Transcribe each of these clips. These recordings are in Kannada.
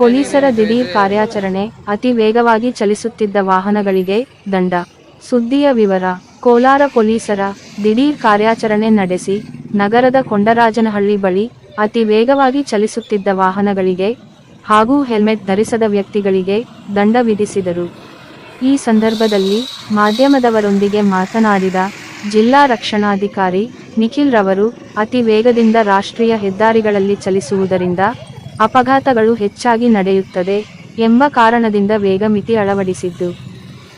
ಪೊಲೀಸರ ದಿಢೀರ್ ಕಾರ್ಯಾಚರಣೆ, ಅತಿ ವೇಗವಾಗಿ ಚಲಿಸುತ್ತಿದ್ದ ವಾಹನಗಳಿಗೆ ದಂಡ. ಸುದ್ದಿಯ ವಿವರ, ಕೋಲಾರ ಪೊಲೀಸರ ದಿಢೀರ್ ಕಾರ್ಯಾಚರಣೆ ನಡೆಸಿ, ನಗರದ ಕೊಂಡರಾಜನಹಳ್ಳಿ ಬಳಿ ಅತಿ ವೇಗವಾಗಿ ಚಲಿಸುತ್ತಿದ್ದ ವಾಹನಗಳಿಗೆ ಹಾಗೂ ಹೆಲ್ಮೆಟ್ ಧರಿಸದ ವ್ಯಕ್ತಿಗಳಿಗೆ ದಂಡ ವಿಧಿಸಿದರು. ಈ ಸಂದರ್ಭದಲ್ಲಿ ಮಾಧ್ಯಮದವರೊಂದಿಗೆ ಮಾತನಾಡಿದ ಜಿಲ್ಲಾ ರಕ್ಷಣಾಧಿಕಾರಿ ನಿಖಿಲ್ ರವರು, ಅತಿ ವೇಗದಿಂದ ರಾಷ್ಟ್ರೀಯ ಹೆದ್ದಾರಿಗಳಲ್ಲಿ ಚಲಿಸುವುದರಿಂದ ಅಪಘಾತಗಳು ಹೆಚ್ಚಾಗಿ ನಡೆಯುತ್ತದೆ ಎಂಬ ಕಾರಣದಿಂದ ವೇಗ ಮಿತಿ ಅಳವಡಿಸಿದ್ದು.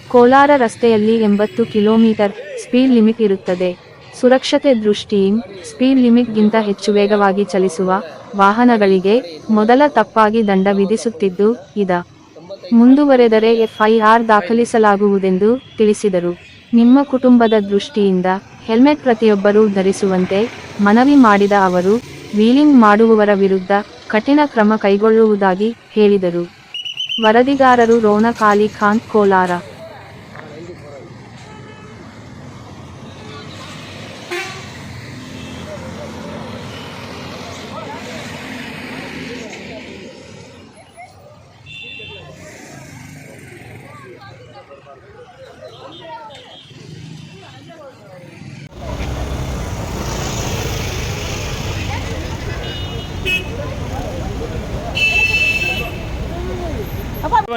ಕೋಲಾರ ರಸ್ತೆಯಲ್ಲಿ ಎಂಬತ್ತು ಕಿಲೋಮೀಟರ್ ಸ್ಪೀಡ್ ಲಿಮಿಟ್ ಇರುತ್ತದೆ. ಸುರಕ್ಷತೆ ದೃಷ್ಟಿಯಿಂದ ಸ್ಪೀಡ್ ಲಿಮಿಟ್ಗಿಂತ ಹೆಚ್ಚು ವೇಗವಾಗಿ ಚಲಿಸುವ ವಾಹನಗಳಿಗೆ ಮೊದಲ ತಪ್ಪಾಗಿ ದಂಡ ವಿಧಿಸುತ್ತಿದ್ದು, ಇದ ಮುಂದುವರೆದರೆ ಎಫ್ಐಆರ್ ದಾಖಲಿಸಲಾಗುವುದೆಂದು ತಿಳಿಸಿದರು. ನಿಮ್ಮ ಕುಟುಂಬದ ದೃಷ್ಟಿಯಿಂದ ಹೆಲ್ಮೆಟ್ ಪ್ರತಿಯೊಬ್ಬರೂ ಧರಿಸುವಂತೆ ಮನವಿ ಮಾಡಿದ ಅವರು, ವೀಲಿಂಗ್ ಮಾಡುವವರ ವಿರುದ್ಧ ಕಠಿಣ ಕ್ರಮ ಕೈಗೊಳ್ಳುವುದಾಗಿ ಹೇಳಿದರು. ವರದಿಗಾರರು ರೋನಕಾಲಿ ಖಾನ್ ಕೋಲಾರ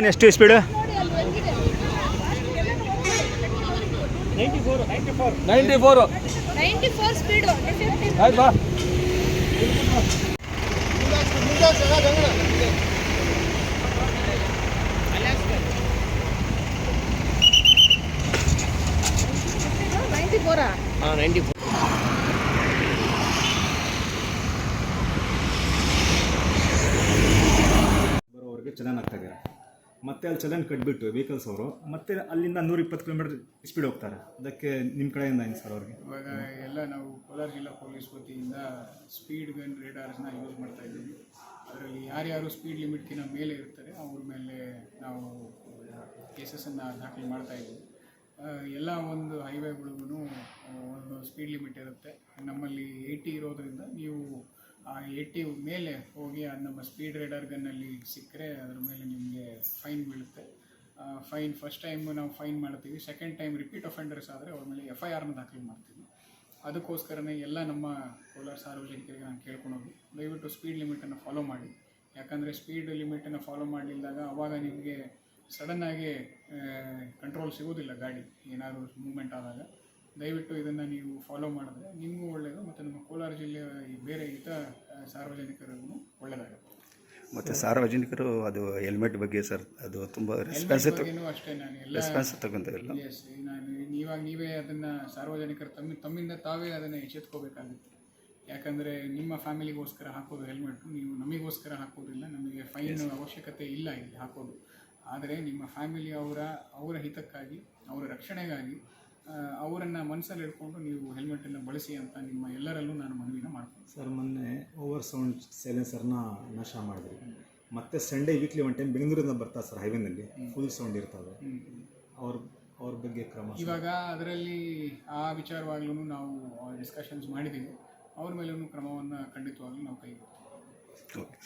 ಎಷ್ಟು speed ninety four ninety four speed ಆಯ್ತು ಬಾ. ನೈಂಟಿ ಫೋರಾ ಹಾಂ ಬರೋವರೆಗೆ ಚಲನ್ ಆಗ್ತಾ ಇದ್ದಾರೆ ಮತ್ತೆ ಅಲ್ಲಿ ಚಲನ್ ಕಟ್ಬಿಟ್ಟು ವೆಹಿಕಲ್ಸ್ ಅವರು. ಮತ್ತೆ ಅಲ್ಲಿಂದ ನೂರ ಇಪ್ಪತ್ತು ಕಿಲೋಮೀಟರ್ ಸ್ಪೀಡ್ ಹೋಗ್ತಾರೆ. ಅದಕ್ಕೆ ನಿಮ್ಮ ಕಡೆಯಿಂದ ಏನು ಸರ್ ಅವ್ರಿಗೆ? ಇವಾಗ ಎಲ್ಲ ನಾವು ಕೋಲಾರ ಜಿಲ್ಲಾ ಪೊಲೀಸ್ ವತಿಯಿಂದ ಸ್ಪೀಡ್ ಗನ್ ರೇಡಾರ್ಸ್ನ ಯೂಸ್ ಮಾಡ್ತಾ ಇದ್ದೀವಿ. ಅದರಲ್ಲಿ ಯಾರ್ಯಾರು ಸ್ಪೀಡ್ ಲಿಮಿಟ್ಗಿಂತ ಮೇಲೆ ಇರ್ತಾರೆ, ಅವ್ರ ಮೇಲೆ ನಾವು ಕೇಸಸನ್ನು ದಾಖಲೆ ಮಾಡ್ತಾ ಇದ್ದೀವಿ. ಎಲ್ಲ ಒಂದು ಹೈವೇಗಳಿಗೂ ಒಂದು ಸ್ಪೀಡ್ ಲಿಮಿಟ್ ಇರುತ್ತೆ. ನಮ್ಮಲ್ಲಿ ಏಯ್ಟಿ ಇರೋದ್ರಿಂದ ನೀವು ಆ ಏಯ್ಟಿ ಮೇಲೆ ಹೋಗಿ ಅದು ನಮ್ಮ ಸ್ಪೀಡ್ ರೈಡರ್ ಗನ್ನಲ್ಲಿ ಸಿಕ್ಕರೆ ಅದ್ರ ಮೇಲೆ ನಿಮಗೆ ಫೈನ್ ಬೀಳುತ್ತೆ. ಫೈನ್ ಫಸ್ಟ್ ಟೈಮ್ ನಾವು ಫೈನ್ ಮಾಡ್ತೀವಿ ಸೆಕೆಂಡ್ ಟೈಮ್ ರಿಪೀಟ್ ಅಫೆಂಡರ್ಸ್ ಆದರೆ ಅವ್ರ ಮೇಲೆ ಎಫ್ ಐ ಆರ್ನ ದಾಖಲು ಮಾಡ್ತೀವಿ. ಅದಕ್ಕೋಸ್ಕರನೇ ಎಲ್ಲ ನಮ್ಮ ಕೋಲಾರ ಸಾರ್ವಜನಿಕರಿಗೆ ನಾನು ಕೇಳ್ಕೊಂಡೋಗಿ ದಯವಿಟ್ಟು ಸ್ಪೀಡ್ ಲಿಮಿಟನ್ನು ಫಾಲೋ ಮಾಡಿ. ಯಾಕಂದರೆ ಸ್ಪೀಡ್ ಲಿಮಿಟನ್ನು ಫಾಲೋ ಮಾಡಲಿಲ್ಲದಾಗ ಅವಾಗ ನಿಮಗೆ ಸಡನ್ನಾಗಿ ಕಂಟ್ರೋಲ್ ಸಿಗೋದಿಲ್ಲ ಗಾಡಿ, ಏನಾದರೂ ಮೂಮೆಂಟ್ ಆದಾಗ. ದಯವಿಟ್ಟು ಇದನ್ನು ನೀವು ಫಾಲೋ ಮಾಡಿದ್ರೆ ನಿಮಗೂ ಒಳ್ಳೆಯದು ಮತ್ತು ನಮ್ಮ ಕೋಲಾರ ಜಿಲ್ಲೆಯ ಈ ಬೇರೆ ಇತರ ಆ, ಸಾರ್ವಜನಿಕರಿಗೂ ಒಳ್ಳೆಯದಾಗುತ್ತೆ ಮತ್ತು ಸಾರ್ವಜನಿಕರು ಅದು ಹೆಲ್ಮೆಟ್ ಬಗ್ಗೆ ಸರ್ ಅದು ತುಂಬ ರೆಸ್ಪಾನ್ಸ್ ಅಷ್ಟೇ ನಾನು ಎಲ್ಲ ರೆಸ್ಪಾನ್ಸ್ ತಗೊಂತಿಲ್ಲ ಎಸ್ ನಾನು ಇವಾಗ ನೀವೇ ಅದನ್ನು ಸಾರ್ವಜನಿಕರು ತಮ್ಮ ತಮ್ಮಿಂದ ತಾವೇ ಅದನ್ನು ಎಚ್ಚೆತ್ಕೋಬೇಕಾಗುತ್ತೆ. ಯಾಕಂದರೆ ನಿಮ್ಮ ಫ್ಯಾಮಿಲಿಗೋಸ್ಕರ ಹಾಕೋದು ಹೆಲ್ಮೆಟ್ ನೀವು ನಮಗೋಸ್ಕರ ಹಾಕೋದಿಲ್ಲ ನಮಗೆ ಫೈನ್ ಅವಶ್ಯಕತೆ ಇಲ್ಲ ಇಲ್ಲಿ ಹಾಕೋದು. ಆದರೆ ನಿಮ್ಮ ಫ್ಯಾಮಿಲಿ ಅವರ ಅವರ ಹಿತಕ್ಕಾಗಿ ಅವರ ರಕ್ಷಣೆಗಾಗಿ ಅವರನ್ನು ಮನಸ್ಸಲ್ಲಿ ಇಟ್ಕೊಂಡು ನೀವು ಹೆಲ್ಮೆಟನ್ನು ಬಳಸಿ ಅಂತ ನಿಮ್ಮ ಎಲ್ಲರಲ್ಲೂ ನಾನು ಮನವಿನ ಮಾಡ್ತೀನಿ ಸರ್ ಮೊನ್ನೆ ಓವರ್ ಸೌಂಡ್ ಸೈಲೆನ್ಸರ್ನ ನಾಶ ಮಾಡಿದ್ರಿ. ಮತ್ತೆ ಸಂಡೇ ವೀಕ್ಲಿ ಒನ್ ಟೈಮ್ ಬೆಂಗಳೂರಿಂದ ಬರ್ತಾ ಸರ್ ಹೈವೇನಲ್ಲಿ ಫುಲ್ ಸೌಂಡ್ ಇರ್ತವೆ ಅವ್ರ ಅವ್ರ ಬಗ್ಗೆ ಕ್ರಮ ಇವಾಗ ಅದರಲ್ಲಿ ಆ ವಿಚಾರವಾಗ್ಲೂ ನಾವು ಡಿಸ್ಕಷನ್ಸ್ ಮಾಡಿದ್ದೀವಿ. ಅವ್ರ ಮೇಲೂ ಕ್ರಮವನ್ನು ಖಂಡಿತವಾಗ್ಲೂ ನಾವು ಕೈಗೊಳ್ತೀವಿ. ಓಕೆ